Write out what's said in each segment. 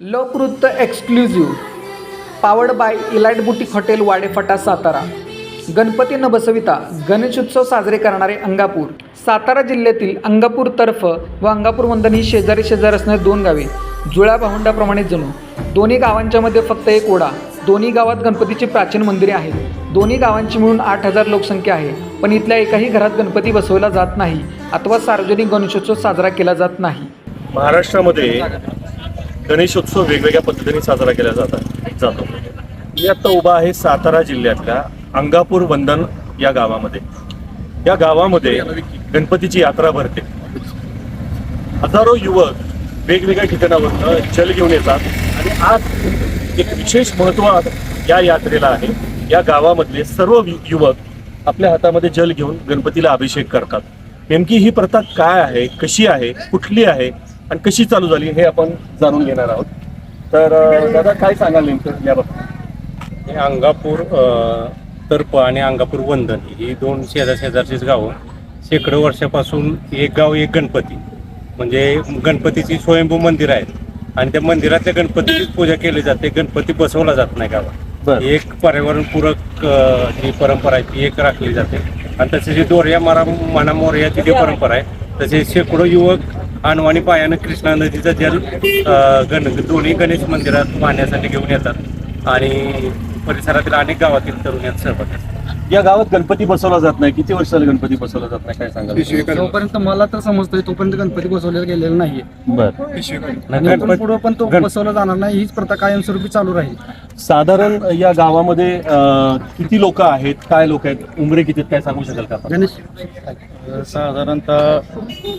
लोकवृत्त exclusive powered by elite boutique hotel Wadephata Satara. Ganpati न बसविता गणेशोत्सव साजरे करणारे अंगापूर. सातारा जिल्ह्यातील अंगापूर तर्फ व अंगापूर वंदन ही शेजारी शेजार असणारी दोन गावे. जुळ्या भावंडाप्रमाणे जणू. दोन्ही गावांच्या मध्ये फक्त एक ओढा. दोन्ही गावात गणपतीची प्राचीन मंदिरे आहेत. दोन्ही गावांची मिळून आठ हजार लोकसंख्या आहे. पण इथल्या एकाही घरात गणपती बसवला जात नाही. अथवा सार्वजनिक गणेशोत्सव साजरा केला जात नाही. महाराष्ट्रामध्ये गणेशोत्सव वेगवेगळ्या पद्धतीने साजरा केला जातात जातो. मी आत्ता उभा आहे सातारा जिल्ह्यातल्या अंगापूर वंदन या गावामध्ये. या गावामध्ये गणपतीची यात्रा भरते. हजारो युवक वेगवेगळ्या ठिकाणावरनं जल घेऊन येतात आणि आज एक विशेष महत्त्व या यात्रेला आहे. या गावामधले सर्व युवक आपल्या हातामध्ये जल घेऊन गणपतीला अभिषेक करतात. नेमकी ही प्रथा काय आहे कशी आहे कुठली आहे आणि कशी चालू झाली हे आपण जाणून घेणार आहोत. तर दादा काय सांगाल नेमकं याबाबत हे अंगापूर अ, तर्फ आणि अंगापूर वंदन ही दोन शेजार शेजारचीच गावं. शेकडो वर्षापासून एक गाव एक गणपती. म्हणजे गणपतीची स्वयंभू मंदिर आहेत. आणि त्या मंदिरातल्या गणपतीचीच पूजा केली जाते. गणपती बसवला जात नाही गावात. एक पर्यावरणपूरक जी परंपरा आहे ती एक राखली जाते. आणि तसे जी दोर्या मारा माना मोर्याची जी परंपरा आहे तसे शेकडो युवक आणवाणी पायानं कृष्णा नदीचा जल गण दोन्ही गणेश मंदिरात पाहण्यासाठी घेऊन येतात. आणि परिसरातील अनेक गावातील तरुण यात सहभाग या गावात गणपती बसवला जात नाही. किती वर्ष झालं गणपती बसवला जात नाही? काय सांगाल? जोपर्यंत मला तर समजतोय तोपर्यंत गणपती बसवलेला गेलेला नाहीये. इथून पुढे पण तो गण- बसवला जाणार नाही हीच प्रथा कायमस्वरूपी चालू राहील. साधारण या गावामध्ये अं, किती लोक आहेत? काय लोक आहेत? उमरे किती आहेत? काय सांगू शकाल का? आपण? गणेश साधारणतः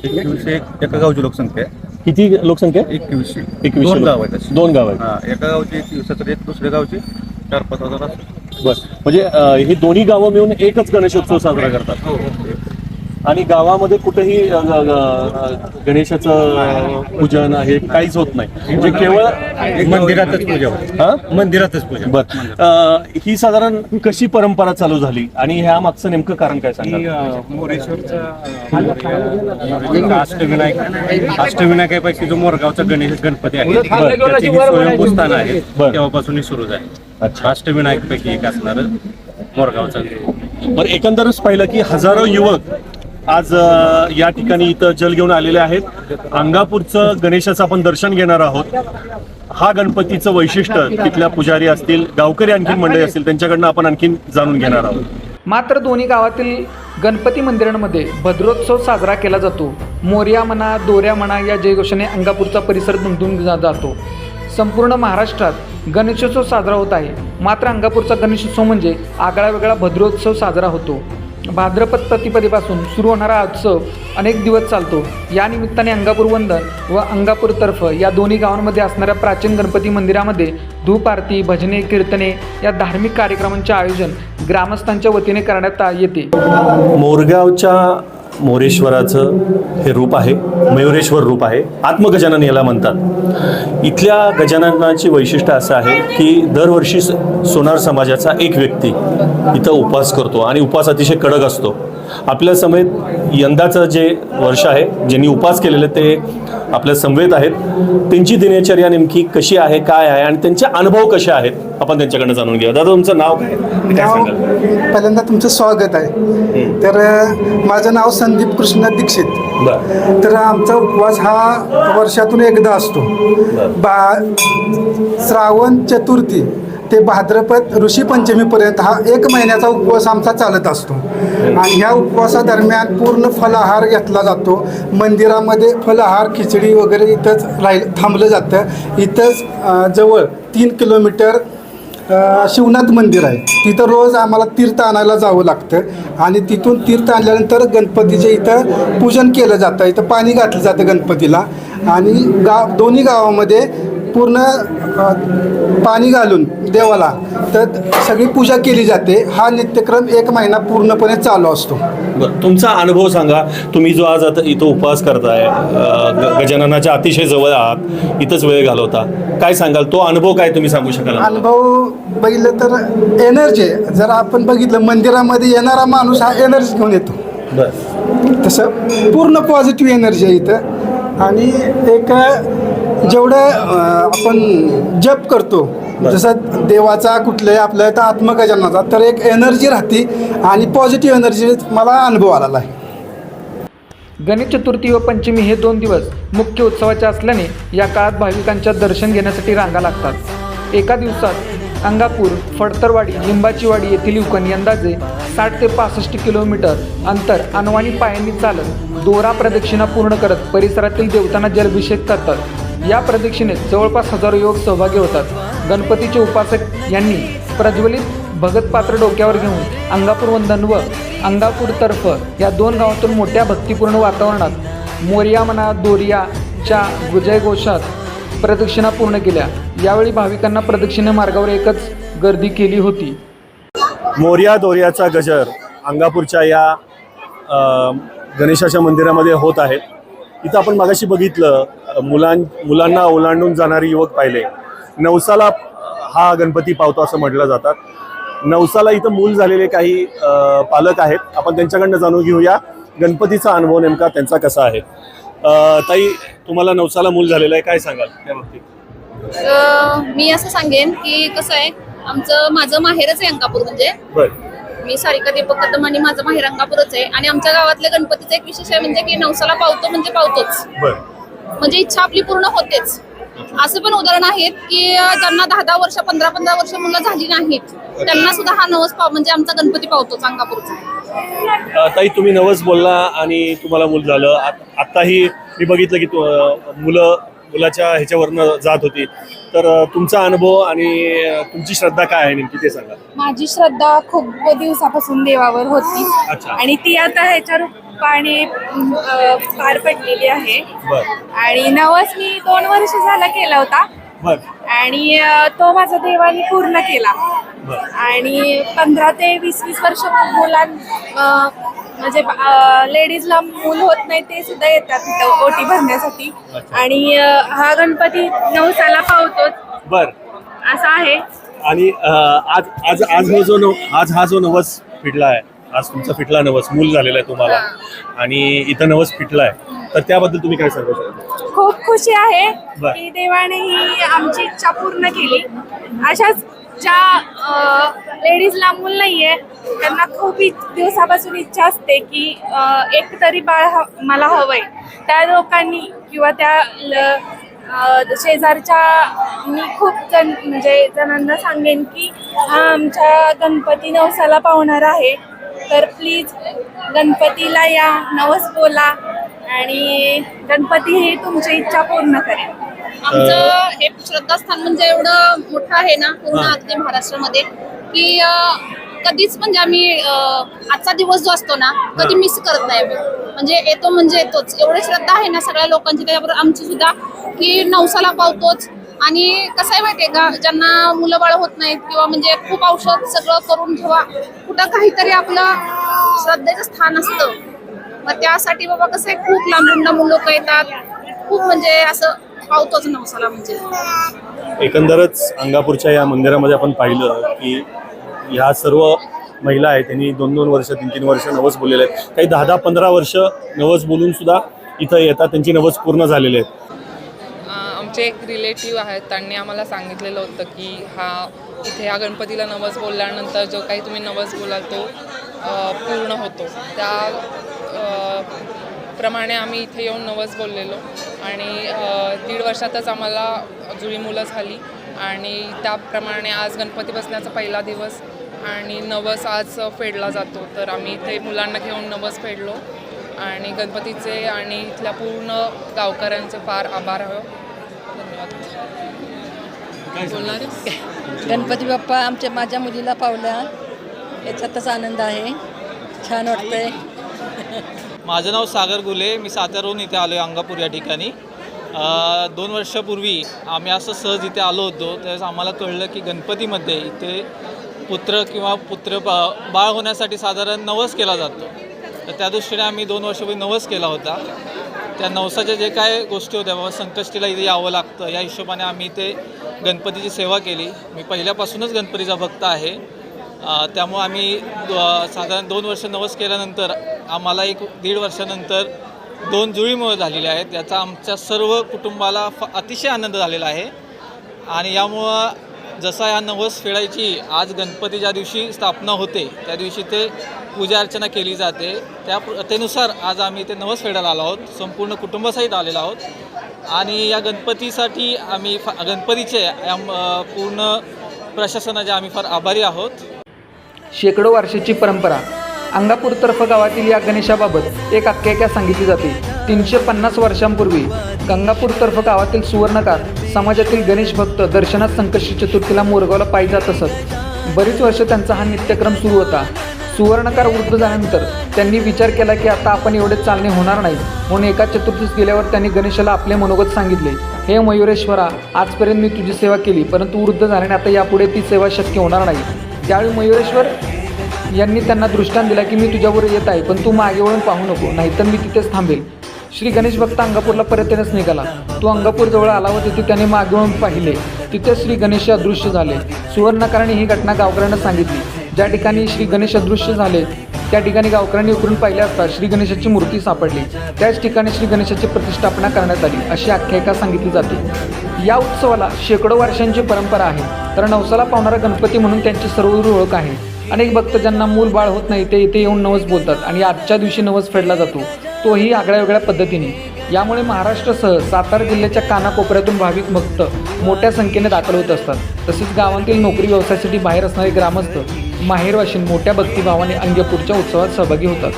एकवीसशे एका गावची लोकसंख्या आहे. किती लोकसंख्या? एकवीसशे. एकवीसशे दोन लोक. गाव आहेत अशी. दोन गाव आहेत. हा एका गावची एकवीस एक दुसऱ्या गावची चार पाच हजार असतात. बस म्हणजे अं, हे दोन्ही गावं मिळून एकच गणेशोत्सव साजरा करतात. आणि गावामध्ये कुठेही अं, ग- ग- गणेशाचं पूजन आहे काहीच होत नाही. म्हणजे केवळ मंदिरातच पूजा होते. हा? मंदिरातच पूजा बर. अं, ही साधारण कशी परंपरा चालू झाली? आणि ह्या मागचं नेमकं कारण काय ही सांगा मोरेश्वरचा अष्टविनायक अष्टविनायकापैकी जो मोरगावचा गणेश गणपती आहे त्याचे ही स्वयंभू स्थान आहे बरं. तेव्हापासून ही सुरू झाली. अच्छा. अष्टविनायक पैकी एक असणार मोरगावचा. बरं एकंदरच पाहिलं की हजारो युवक आज अ, या ठिकाणी इथं जल घेऊन आलेले आहेत. अंगापूरचं गणेशाचं आपण दर्शन घेणार आहोत. हा गणपतीचं वैशिष्ट्य तिथल्या पुजारी असतील गावकरी आणखीन मंडळी असतील त्यांच्याकडनं आपण आणखीन जाणून घेणार आहोत. मात्र दोन्ही गावातील गणपती मंदिरांमध्ये भद्रोत्सव साजरा केला जातो. मोर्या म्हणा दोऱ्या म्हणा या जयघोषाने अंगापूरचा परिसर दुमदुम जा- जातो. संपूर्ण महाराष्ट्रात गणेशोत्सव साजरा होत आहे. मात्र अंगापूरचा गणेशोत्सव म्हणजे आगळा वेगळा भद्रोत्सव साजरा होतो. भाद्रपद प्रतिपदेपासून सुरू होणारा उत्सव अनेक दिवस चालतो. या निमित्ताने अंगापूर वंदन व अंगापूरतर्फ या दोन्ही गावांमध्ये असणाऱ्या प्राचीन गणपती मंदिरामध्ये धूप आरती भजने कीर्तने या धार्मिक कार्यक्रमांचे आयोजन ग्रामस्थांच्या वतीने करण्यात आ- येते. मोरगावच्या मोरेश्वराचं हे रूप आहे मयुरेश्वर रूप आहे. आत्मगजानन याला म्हणतात. इथल्या गजाननाची वैशिष्ट्य असं आहे की दरवर्षी स- सोनार समाजाचा एक व्यक्ती इथं उपवास करतो आणि उपवास अतिशय कडक असतो. आपल्या समेत यंदाचं जे वर्ष आहे ज्यांनी उपवास केलेले ते आपल्या समवेत आहेत. त्यांची दिनचर्या नेमकी कशी आहे काय आहे आणि त्यांचे अनुभव कसे आहेत आपण त्यांच्याकडनं जाणून घेऊया. दादा तुमचं नाव काय? काय नाव सांगाल? पहिल्यांदा तुमचं स्वागत आहे. तर माझं नाव संदीप कृष्ण दीक्षित. बरं. तर आमचा उपवास हा वर्षातून एकदा असतो. बा श्रावण चतुर्थी. ते भाद्रपद ऋषीपंचमीपर्यंत हा एक महिन्याचा उपवास आमचा चालत असतो. आणि ह्या उपवासादरम्यान पूर्ण फलाहार घेतला जातो. मंदिरामध्ये फलाहार खिचडी वगैरे इथंच राहील थांबलं जातं. इथंच जवळ तीन किलोमीटर शिवनाथ मंदिर आहे. तिथं रोज आम्हाला तीर्थ आणायला जावं लागतं. आणि तिथून तीर्थ आणल्यानंतर गणपतीचे इथं पूजन केलं जातं. इथं पाणी घातलं जातं गणपतीला. आणि गाव दोन्ही गावामध्ये पूर्ण पाणी घालून देवाला. तर सगळी पूजा केली जाते. हा नित्यक्रम एक महिना पूर्णपणे चालू असतो. बरं तुमचा अनुभव सांगा. तुम्ही जो आज आता इथं उपवास करताय अं, ग- गजाननाच्या अतिशय जवळ आहात. इथंच वेळ घालवता. काय सांगाल? तो अनुभव काय तुम्ही सांगू शकाल अनुभव बघितलं तर एनर्जी जर आपण बघितलं मंदिरामध्ये येणारा माणूस हा एनर्जी घेऊन येतो. बरं. तसं पूर्ण पॉझिटिव्ह एनर्जी आहे इथं. आणि एक जेवढं आपण जप करतो जसं देवाचा कुठल्याही आपल्या तर आत्मगजनाचा तर एक एनर्जी राहते आणि पॉझिटिव्ह एनर्जी मला अनुभव आलेला आहे. गणेश चतुर्थी व पंचमी हे दोन दिवस मुख्य उत्सवाचे असल्याने या काळात भाविकांच्या दर्शन घेण्यासाठी रांगा लागतात. एका दिवसात अंगापूर फडतरवाडी लिंबाचीवाडी येथील युवकांनी अंदाजे साठ ते पासष्ट किलोमीटर अंतर अनवाणी पायांनी चालत दोरा प्रदक्षिणा पूर्ण करत परिसरातील देवतांना जलाभिषेक करतात. या प्रदक्षिणेत जवळपास हजारो युवक सहभागी होतात. गणपतीचे उपासक यांनी प्रज्वलित भगत पात्र डोक्यावर घेऊन अंगापूर वंदन व अंगापूरतर्फ या दोन गावातून मोठ्या भक्तिपूर्ण वातावरणात मोरिया म्हणा दोरियाच्या विजयघोषात प्रदक्षिणा पूर्ण केल्या. यावेळी भाविकांना प्रदक्षिणे मार्गावर एकच गर्दी केली होती. मोर्या दोर्याचा गजर अंगापूरच्या या गणेशाच्या मंदिरामध्ये होत आहेत इथं आपण मागाशी बघितलं मुलां मुलांना ओलांडून जाणारे युवक पाहिले. नवसाला हा गणपती पावतो असं म्हटलं जातात. नवसाला इथं मूल झालेले काही पालक आहेत. आपण त्यांच्याकडनं जाणून घेऊया गणपतीचा अनुभव नेमका त्यांचा कसा आहे. ताई तुम्हाला नवसाला मूल झालेलं आहे. काय सांगाल त्या बाबतीत? मी असं सांगेन की कसं आहे आमचं माझं माहेरच आहे अंकापूर म्हणजे. बरं. मी सारिका दीपक कदम आणि माझं माहेर अंकापूरच आहे. आणि आमच्या गावातल्या गणपतीचं एक विशेष आहे म्हणजे की नवसाला पावतो म्हणजे पावतोच. म्हणजे इच्छा आपली पूर्ण होतेच. असं पण उदाहरण आहेत की ज्यांना दहा दहा वर्ष पंधरा पंधरा वर्ष मुलं झाली नाहीत त्यांना सुद्धा हा नवस पाव म्हणजे आमचा गणपती पावतोच अंकापूरचा अ, ताई तुम्ही नवस बोलला आणि तुम्हाला मूल झालं. आत- आत्ताही मी बघितलं की मुलं मुलाच्या ह्याच्यावरनं जात होती. तर तुमचा अनुभव आणि तुमची श्रद्धा काय आहे नेमकी ते सांगा. माझी श्रद्धा खूप दिवसापासून देवावर होती. अच्छा. आणि ती आता ह्याच्या रूपाने अं, पार पडलेली आहे. बर. आणि नवस मी दोन वर्ष झाला केला होता. बर. आणि अं, तो माझा देवाने पूर्ण केला. बर. आणि पंधरा ते वीस वीस वर्ष मुलां अं, म्हणजे लेडीजला मूल होत नाही ते सुद्धा येतात तिथं ओटी भरण्यासाठी. अच्छा. आणि अं, हा गणपती नवसाला पावतोच बर. असा आहे. आणि अ, आज आज आज हा जो नव आज हा जो नवस फिटला आहे आज तुमचा फिटला नवस मूल झालेला आहे तुम्हाला. आणि इथं नवस फिटला आहे तर त्याबद्दल तुम्ही काय सांगू शकता? खूप खुशी आहे बर. की देवाने ही आमची इच्छा पूर्ण केली. अशाच ज्या लेडीजला मूल आहे त्यांना खूप इ- दिवसापासून इच्छा असते की एक तरी बाळ ह- मला हवंय. त्या लोकांनी किंवा त्या ल- शेजारच्या मी खूप जण म्हणजे जणांना सांगेन की हा आमच्या गणपती नवसाला पावणार आहे. तर प्लीज गणपतीला या नवस बोला आणि गणपती ही तुमची इच्छा पूर्ण करेल आमचं हे श्रद्धास्थान म्हणजे एवढं मोठं आहे ना पूर्ण. अगदी महाराष्ट्रामध्ये की कधीच म्हणजे आम्ही अं, आजचा दिवस जो असतो ना कधी. मिस करत नाही आम्ही म्हणजे येतो म्हणजे येतोच एवढी श्रद्धा आहे ना सगळ्या लोकांची त्याच्याबरोबर आमची सुद्धा की नवसाला पावतोच आणि कसं आहे माहितीये का ज्यांना मुलं बाळ होत नाहीत किंवा म्हणजे खूप औषध सगळं करून ठेवा कुठं काहीतरी आपलं श्रद्धेचं स्थान असतं. मग त्यासाठी बाबा कसं आहे खूप लांबून लांबून लोक येतात. खूप म्हणजे असं पावतोच नवसाला म्हणजे. एकंदरच अंगापूरच्या या मंदिरामध्ये आपण पाहिलं की ह्या सर्व महिला आहेत त्यांनी दोन दोन वर्ष तीन तीन वर्ष नवस बोललेले आहेत. काही दहा दहा पंधरा वर्ष नवस बोलून सुद्धा इथं येतात त्यांची नवस पूर्ण झालेले आहेत. आमचे एक रिलेटिव्ह आहेत त्यांनी आम्हाला सांगितलेलं होतं की हा इथे या गणपतीला नवस बोलल्यानंतर जो काही तुम्ही नवस बोलाल तो पूर्ण होतो. त्या प्रमाणे आम्ही इथे येऊन नवस बोललेलो आणि दीड वर्षातच आम्हाला जुळी मुलं झाली आणि त्याप्रमाणे आज गणपती बसण्याचा पहिला दिवस आणि नवस आज फेडला जातो. तर आम्ही इथे मुलांना घेऊन नवस फेडलो आणि गणपतीचे आणि इथल्या पूर्ण गावकऱ्यांचे फार आभार आहो गणपती बाप्पा आमच्या माझ्या मुलीला पावला. याच्यातच आनंद आहे. छान वाटतंय. माझं नाव सागर गुले. मी सातारहून इथे आलो आहे अंगापूर या ठिकाणी. दोन वर्षापूर्वी आम्ही असं सहज इथे आलो होतो. त्यावेळेस आम्हाला कळलं की गणपतीमध्ये इथे पुत्र किंवा पुत्र बा बाळ होण्यासाठी साधारण नवस केला जातो. तर त्या दृष्टीने आम्ही दोन वर्षापूर्वी नवस केला होता. त्या नवसाच्या जे काय गोष्टी होत्या बाबा संकष्टीला इथे यावं लागतं. या हिशोबाने आम्ही ते गणपतीची सेवा केली. मी पहिल्यापासूनच गणपतीचा भक्त आहे. त्यामुळं आम्ही साधारण दोन वर्ष नवस केल्यानंतर आम्हाला एक दीड वर्षानंतर दोन जुळीमुळं झालेली आहेत. याचा आमच्या सर्व कुटुंबाला फ अतिशय आनंद झालेला आहे. आणि यामुळं जसा या नवस फेडायची आज गणपतीच्या दिवशी स्थापना होते त्या दिवशी ते पूजा अर्चना केली जाते. त्या त्यानुसार आज आम्ही ते नवस फेडायला आलो आहोत. संपूर्ण कुटुंबासहित आलेलो आहोत. आणि या गणपतीसाठी आम्ही फा गणपतीचे पूर्ण प्रशासनाचे आम्ही फार आभारी आहोत. शेकडो वर्षाची परंपरा. अंगापूरतर्फ गावातील या गणेशाबाबत एक आख्यायिका सांगितली जाते. तीनशे पन्नास वर्षांपूर्वी गंगापूरतर्फ गावातील सुवर्णकार समाजातील गणेश भक्त दर्शनात संकष्टी चतुर्थीला मोरगावला पायी जात असत. बरीच वर्ष त्यांचा हा नित्यक्रम सुरू होता. सुवर्णकार वृद्ध झाल्यानंतर त्यांनी विचार केला की आता आपण एवढे चालणे होणार नाही. म्हणून एका चतुर्थीस गेल्यावर त्यांनी गणेशाला आपले मनोगत सांगितले. हे मयुरेश्वरा आजपर्यंत मी तुझी सेवा केली परंतु वृद्ध झाल्याने आता यापुढे ती सेवा शक्य होणार नाही. त्यावेळी मयुरेश्वर यांनी त्यांना दृष्टांत दिला की मी तुझ्यावर येत आहे पण तू मागे वळून पाहू नको नाहीतर मी तिथेच थांबेल. श्री गणेश भक्त अंगापूरला परत निघाला. तो अंगापूर जवळ आला व तिथे त्याने मागे वळून पाहिले. तिथे श्री गणेश अदृश्य झाले. सुवर्णकाराने ही घटना गावकऱ्यांना सांगितली. ज्या ठिकाणी श्री गणेश अदृश्य झाले त्या ठिकाणी गावकऱ्यांनी उकरून पाहिले असता श्री गणेशाची मूर्ती सापडली. त्याच ठिकाणी श्री गणेशाची प्रतिष्ठापना करण्यात आली अशी आख्यायिका सांगितली जाते. या उत्सवाला शेकडो वर्षांची परंपरा आहे. तर नवसाला पावणारा गणपती म्हणून त्यांची सर्वदूर ओळख आहे. अनेक भक्त ज्यांना मूल बाळ होत नाही ते इथे येऊन नवस बोलतात आणि आजच्या दिवशी नवस फेडला जातो. तोही आगळ्या वेगळ्या पद्धतीने. यामुळे महाराष्ट्रासह सातारा जिल्ह्याच्या कानाकोपऱ्यातून भाविक भक्त मोठ्या संख्येने दाखल होत असतात. तसेच गावांतील नोकरी व्यवसायासाठी बाहेर असणारे ग्रामस्थ माहेरवाशीन मोठ्या भक्तिभावाने अंजपूरच्या उत्सवात सहभागी होतात.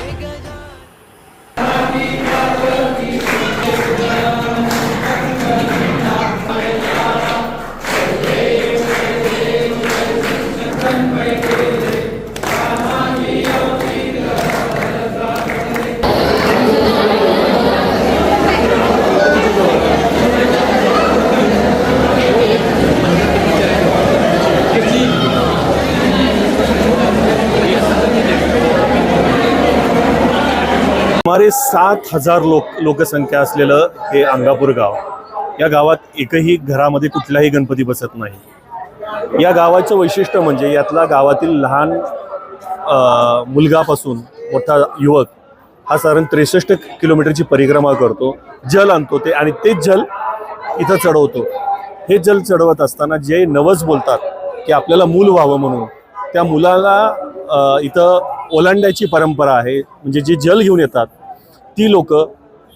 सात हजार लोक लोकसंख्या असलेलं हे अंगापूर गाव या गावात एकही घरामध्ये कुठलाही गणपती बसत नाही. या गावाचं वैशिष्ट्य म्हणजे यातला गावातील लहान मुलगापासून मोठा युवक हा साधारण त्रेसष्ट किलोमीटरची परिक्रमा करतो. जल आणतो ते आणि तेच जल इथं चढवतो. हे जल चढवत असताना जे नवस बोलतात की आपल्याला मूल व्हावं म्हणून त्या मुलाला इथं ओलांड्याची परंपरा आहे. म्हणजे जे जल घेऊन येतात ती लोक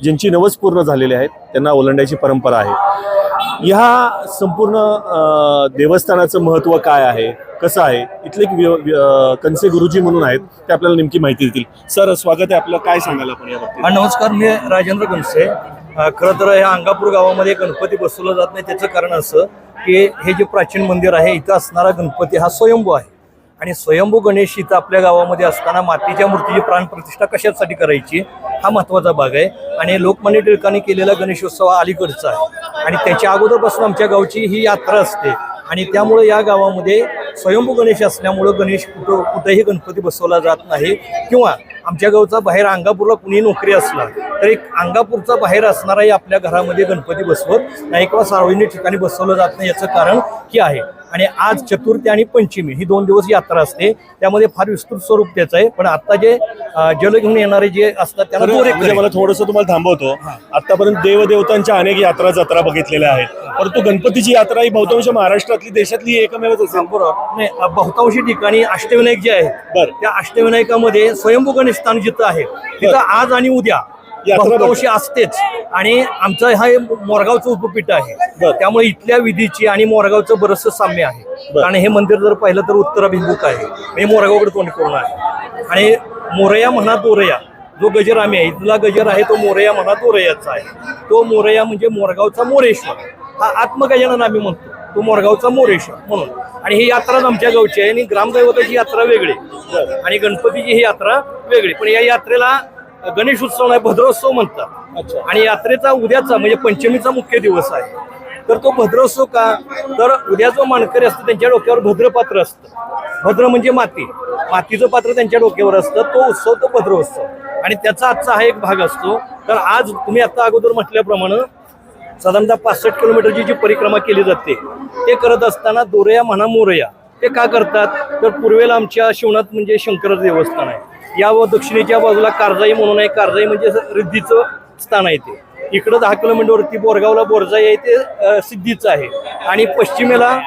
ज्यांची नवस पूर्ण झालेली आहेत त्यांना ओलांड्याची परंपरा आहे. ह्या संपूर्ण देवस्थानाचं महत्त्व काय आहे कसं आहे इथले एक व्य- कनसे गुरुजी म्हणून आहेत ते आपल्याला नेमकी माहिती देतील. सर स्वागत आहे आपलं. काय सांगायला आपण या बाबतीत? हा नमस्कार. मी राजेंद्र कनसे खरं तर ह्या अंगापूर गावामध्ये गणपती बसवला जात नाही त्याचं कारण असं की हे जे प्राचीन मंदिर आहे इथं असणारा गणपती हा स्वयंभू आहे. आणि स्वयंभू गणेश इथं आपल्या गावामध्ये असताना मातीच्या मूर्तीची प्राणप्रतिष्ठा कशासाठी करायची हा महत्त्वाचा भाग आहे. आणि लोकमान्य टिळकांनी केलेला गणेशोत्सव हा अलीकडचा आहे. आणि त्याच्या अगोदरपासून आमच्या गावची ही यात्रा असते. आणि त्यामुळे या गावामध्ये स्वयंभू गणेश असल्यामुळं गणेश कुठं कुठंही गणपती बसवला जात नाही. किंवा आमच्या गावचा बाहेर अंगापूरला कुणी नोकरी असला तर एक अंगापूरचा बाहेर असणाराही आपल्या घरामध्ये गणपती बसवत नाही किंवा सार्वजनिक ठिकाणी बसवलं जात नाही याचं कारण की आहे. आणि आज चतुर्थी आणि पंचमी ही दोन दिवस यात्रा असते. त्यामध्ये फार विस्तृत स्वरूप त्याचं आहे. पण आता जे जल घेऊन येणारे जे असतात दोरे म्हणजे मला थोडंसं तुम्हाला थांबवतो. आतापर्यंत देवदेवतांच्या अनेक यात्रा जत्रा बघितलेल्या आहेत. परंतु गणपतीची यात्रा ही बहुतांश महाराष्ट्रातली देशातली एकमेवच असेल. बरोबर नाही अ, बहुतांशी ठिकाणी अष्टविनायक जे आहेत बरं. त्या अष्टविनायकामध्ये स्वयंभू गणेश स्थान जिथं आहे तिथं आज आणि उद्या यात्रा बहुतांशी असतेच. आणि आमचं हा हे मोरगावचं उपपीठ आहे. बरं. त्यामुळे इथल्या विधीची आणि मोरगावचं बरंचसं साम्य आहे. बरं. कारण हे मंदिर जर पाहिलं तर उत्तराभिमुख आहे. म्हणजे मोरगावकडे तोंड करून आहे आणि मोरया म्हणा दोरया जो गजरामी आहे इथला गजर आहे तो मोरया म्हणा दोरयाचा आहे. तो मोरया म्हणजे मोरगावचा मोरेश्वर. हा आत्मगजानन आम्ही म्हणतो. तो मोरगावचा मोरेश्वर म्हणून. आणि ही यात्राच आमच्या गावची आहे आणि ग्रामदैवताची यात्रा वेगळी. आणि गणपतीची ही यात्रा वेगळी. पण या यात्रेला गणेश उत्सव नाही भद्रोत्सव म्हणतात. आणि यात्रेचा उद्याचा म्हणजे पंचमीचा मुख्य दिवस आहे. तर तो भद्रोत्सव का? तर उद्या जो मानकरी असतो त्यांच्या डोक्यावर भद्रपात्र असतं. भद्र म्हणजे माती. मातीचं पात्र त्यांच्या डोक्यावर असतं तो उत्सव तो भद्रोत्सव. आणि त्याचा आजचा हा एक भाग असतो. तर आज तुम्ही आता अगोदर म्हटल्याप्रमाणे साधारणतः पासष्ट किलोमीटरची जी परिक्रमा केली जाते ते करत असताना दोरया म्हणा मोरया ते का करतात? तर पूर्वेला आमच्या शिवनाथ म्हणजे शंकर देवस्थान आहे. या व दक्षिणेच्या बाजूला कारजाई म्हणून आहे. कारजाई म्हणजे रिद्धीचं स्थान आहे ते. इकडं दहा किलोमीटरवरती बोरगावला बोरजाई आहे ते सिद्धीचं आहे. आणि पश्चिमेला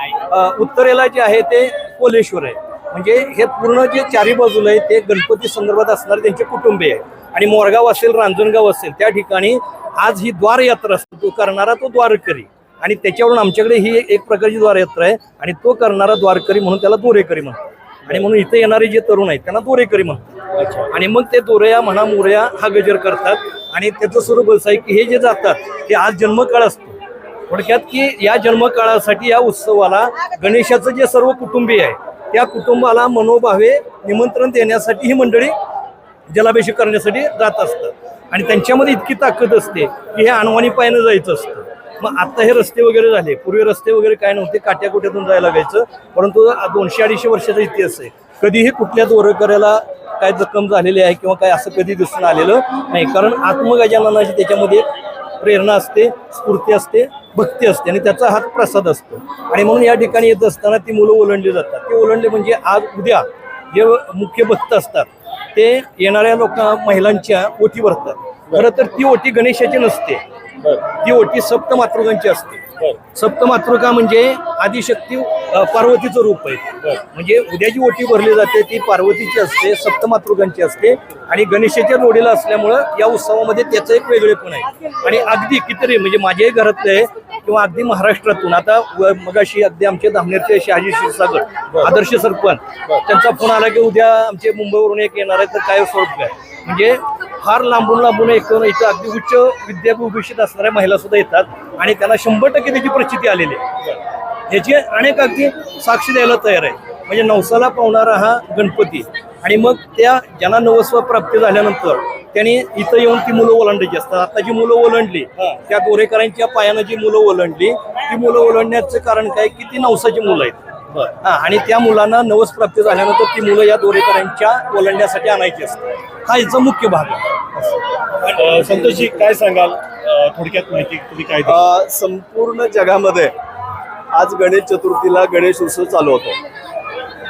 उत्तरेला जे आहे ते कोलेश्वर आहे. म्हणजे हे पूर्ण जे चारी बाजूला आहे ते गणपती संदर्भात असणारे त्यांचे कुटुंबीय आहे आणि मोरगाव असेल रांजणगाव असेल त्या ठिकाणी आज ही द्वार यात्रा असते. तो करणारा तो द्वारकरी. आणि त्याच्यावरून आमच्याकडे ही एक प्रकारची द्वारयात्रा आहे. आणि तो करणारा द्वारकरी म्हणून त्याला दोरेकरी म्हणतो आणि म्हणून इथे येणारे जे तरुण आहेत त्यांना दोरेकरी म्हणतो आणि मग ते दोरया म्हणा मोरया हा गजर करतात. आणि त्याचं स्वरूप असं आहे की हे जे जातात ते आज जन्मकाळ असतो. थोडक्यात की या जन्मकाळासाठी या उत्सवाला गणेशाचं जे सर्व कुटुंबीय आहे त्या कुटुंबाला मनोभावे निमंत्रण देण्यासाठी ही मंडळी जलाभिषेक करण्यासाठी जात असतात. आणि त्यांच्यामध्ये इतकी ताकद असते की हे अनवाणी पायानं जायचं असतं. मग आता हे रस्ते वगैरे झाले. पूर्वी रस्ते वगैरे काय नव्हते काट्याकुट्यातून जायला लागायचं. परंतु दोनशे अडीचशे वर्षाचा इतिहास आहे. कधीही कुठल्या दोरकऱ्याला काय जखम झालेली आहे किंवा काय असं कधी दिसून आलेलं नाही. कारण आत्मगजाननाची त्याच्यामध्ये प्रेरणा असते स्फूर्ती असते भक्ती असते आणि त्याचा हात प्रसाद असतो. आणि म्हणून या ठिकाणी येत असताना ती मुलं ओलांडली जातात. ते ओलंडले म्हणजे आज उद्या जे मुख्य भक्त असतात ते येणाऱ्या लोक महिलांच्या ओटी भरतात. खरं तर ती ओटी गणेशाची नसते. ती ओटी सप्तमातृकांची असते. सप्तमातृका म्हणजे आदिशक्ती पार्वतीचं रूप आहे. म्हणजे उद्या जी ओटी भरली जाते ती पार्वतीची असते सप्तमातृकांची असते. आणि गणेशाच्या जोडीला असल्यामुळं या उत्सवामध्ये त्याचं एक वेगळेपण आहे. आणि अगदी कितीतरी म्हणजे माझ्याही घरातले किंवा अगदी महाराष्ट्रातून आता मगाशी अगदी आमचे धामनेरचे शहाजी क्षीरसागर आदर्श सरपंच त्यांचा फोन आला की उद्या आमचे मुंबईवरून एक येणार आहे तर काय स्वरूप काय? म्हणजे फार लांबून लांबून एक इथं अगदी उच्च विद्याभूषित असणाऱ्या महिला सुद्धा येतात आणि त्यांना शंभर टक्के त्याची प्रचिती आलेली आहे. ह्याची अनेक अगदी साक्ष द्यायला तयार आहे. म्हणजे नवसाला पावणारा हा गणपती. आणि मग त्या ज्यांना नवस्व प्राप्ती झाल्यानंतर त्यांनी इथं येऊन ती मुलं ओलांडायची असतात. आता जी मुलं ओलांडली त्या दोरेकरांच्या पायानं जी मुलं ओलांडली ती मुलं ओलांडण्याचं कारण काय? की ती नवसाची मुलं आहेत. हा आणि त्या मुलांना नवस प्राप्ती झाल्यानंतर ती मुलं या दोरेकरांच्या ओलांडण्यासाठी आणायची असतात. हा याचा मुख्य भाग आहे. संतोषजी काय सांगाल? थोडक्यात माहिती तुम्ही काय संपूर्ण जगामध्ये आज गणेश चतुर्थीला गणेश उत्सव चालू होतो.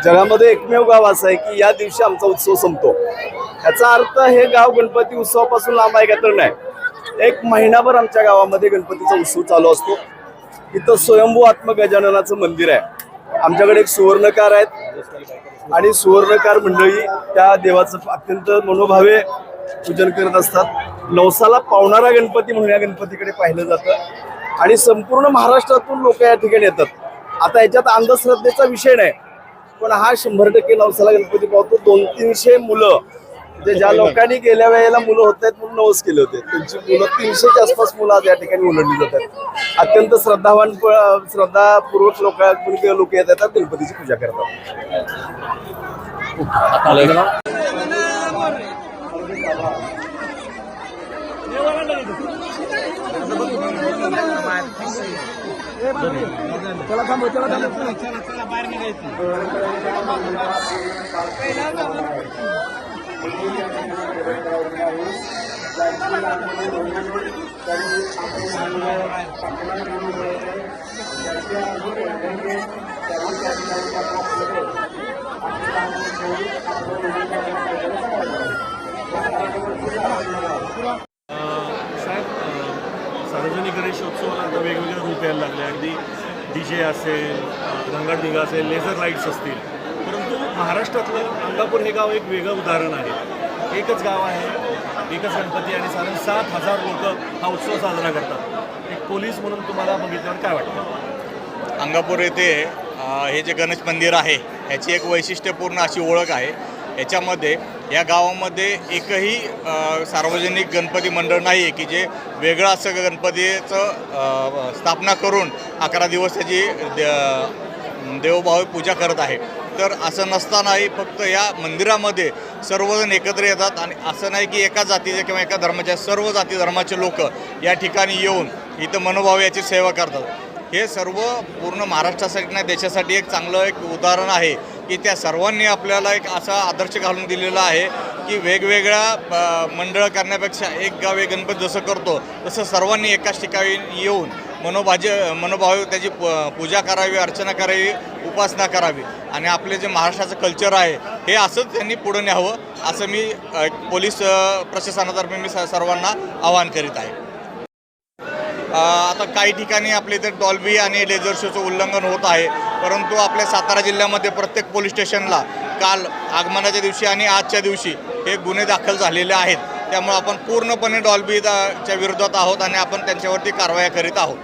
जगामध्ये एकमेव गाव असं आहे की या दिवशी आमचा उत्सव संपतो. याचा अर्थ हे गाव गणपती उत्सवापासून लांब आहे का तर नाही. एक महिनाभर आमच्या गावामध्ये गणपतीचा उत्सव चालू असतो. इथं स्वयंभू आत्मगजाननाचं मंदिर आहे. आमच्याकडे एक सुवर्णकार आहेत. आणि सुवर्णकार मंडळी त्या देवाचं अत्यंत मनोभावे पूजन करत असतात. नवसाला पावणारा गणपती म्हणून या गणपतीकडे पाहिलं जातं. आणि संपूर्ण महाराष्ट्रातून लोक या ठिकाणी येतात. आता याच्यात अंधश्रद्धेचा विषय नाही. पण हा शंभर टक्के नवसाला गणपती पावतो. दोन तीनशे मुलं म्हणजे ज्या लोकांनी गेल्या वेळेला मुलं होत आहेत म्हणून नवस केले होते. त्यांची मुलं तीनशेच्या आसपास मुलं आज या ठिकाणी ओलांडली जातात अत्यंत श्रद्धावान श्रद्धापूर्वक लोक लोक येत येतात गणपतीची पूजा करतात. अ, सार्वजनिक गणेशोत्सवाला आता वेगवेगळे रूप यायला लागले. अगदी डी जे असेल रंगाडिंगा असेल लेझर लाईट्स असतील. परंतु महाराष्ट्रातलं अंगापूर हे गाव एक वेगळं उदाहरण आहे. एकच गाव आहे. एकच गणपती आणि साधारण सात हजार लोक हा उत्सव साजरा करतात. एक पोलीस म्हणून तुम्हाला बघितल्यावर काय वाटतं? अंगापूर येथे हे जे गणेश मंदिर आहे ह्याची एक वैशिष्ट्यपूर्ण अशी ओळख आहे. याच्यामध्ये या गावामध्ये एकही सार्वजनिक गणपती मंडळ नाही आहे की जे वेगळं असं गणपतीचं स्थापना करून अकरा दिवस त्याची द- देवभावे पूजा करत आहे. तर असं नसतानाही फक्त या मंदिरामध्ये सर्वजण एकत्र येतात आणि असं नाही की एका जातीचे किंवा एका धर्माच्या सर्व जाती धर्माचे लोक या ठिकाणी येऊन इथं मनोभाव याची सेवा करतात. हे सर्व पूर्ण महाराष्ट्रासाठी नाही देशासाठी एक चांगलं एक उदाहरण आहे की त्या सर्वांनी आपल्याला एक असा आदर्श घालून दिलेला आहे की वेगवेगळ्या अ, मंडळ करण्यापेक्षा एक गाव एक गणपती जसं करतो तसं सर्वांनी एकाच ठिकाणी येऊन मनोभाज मनोभाव त्याची प- पूजा करावी अर्चना करावी उपासना करावी. आणि आपले जे महाराष्ट्राचं कल्चर आहे हे असंच त्यांनी पुढं न्यावं असं मी पोलीस प्रशासनातर्फे मी स- सर्वांना आवाहन करीत आहे. आता काही ठिकाणी आपले इथे डॉल्बी आणि लेझर शोचं उल्लंघन होत आहे परंतु आपल्या सातारा जिल्ह्यामध्ये प्रत्येक पोलीस स्टेशनला काल आगमनाच्या दिवशी आणि आजच्या दिवशी हे गुन्हे दाखल झालेले आहेत. त्यामुळं आपण पूर्णपणे डॉल्बीच्या विरोधात आहोत आणि आपण त्यांच्यावरती कारवाया करीत आहोत.